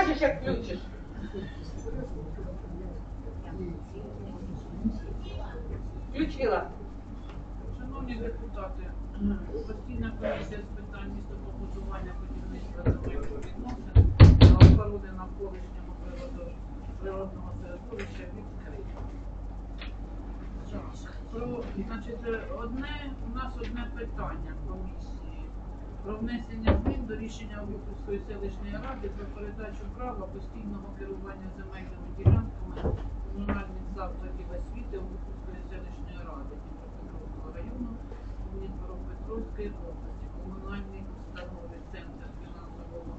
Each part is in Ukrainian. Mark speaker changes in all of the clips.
Speaker 1: скажеш, як включиш. Включила.
Speaker 2: Шановні депутати, постійна комісія з питань містобудування, будівництва та відносин та охорони навколишнього природного середовища відкрита. Значить, одне, у нас одне питання комісії про внесення змін до рішення Обухівської селищної ради про передачу права постійного керування земельними ділянками комунальних закладів освіти Обухівської селищної ради Дніпропетровського району Дніпропетровської області, комунальний установи Центр фінансового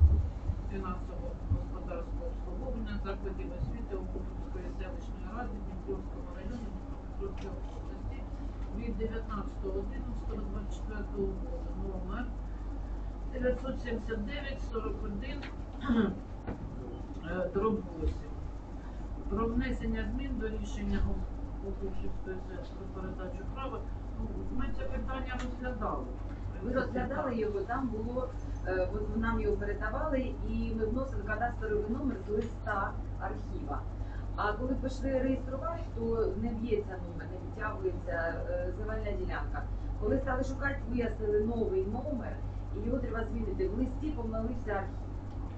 Speaker 2: фінансового господарського обслуговування закладів освіти Обухівської селищної ради Дніпровського району Дніпропетровської області від 19.11.24 року. Номер 979 41 е, дроб 8 про внесення змін до рішення Обухівської сесії про передачу права. Ну, Ми це питання розглядали.
Speaker 3: Ви розглядали його, там було, е, нам його передавали, і ми вносили кадастровий номер з листа архіва. А коли пішли реєструвати, то не б'ється номер, не відтягується е, земельна ділянка. Коли стали шукати, вияснили новий номер, і його треба змінити. В листі помилився архів.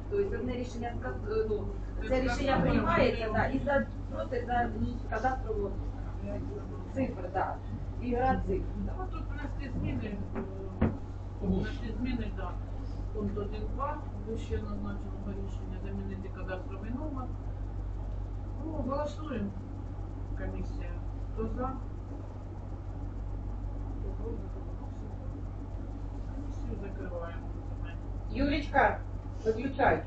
Speaker 3: Тобто одне рішення е, ну, це рішення приймається, да, і за просто за кадастрового цифр, да. Ігра цифр. да.
Speaker 2: Ну, тут внести зміни, е, внести зміни, да. Пункт 1.2 вище назначеного рішення замінити кадастровий номер. Ну, голосуємо. Комісія. Хто за? Хто проти? Закриваємо.
Speaker 1: Юлічка, виключай.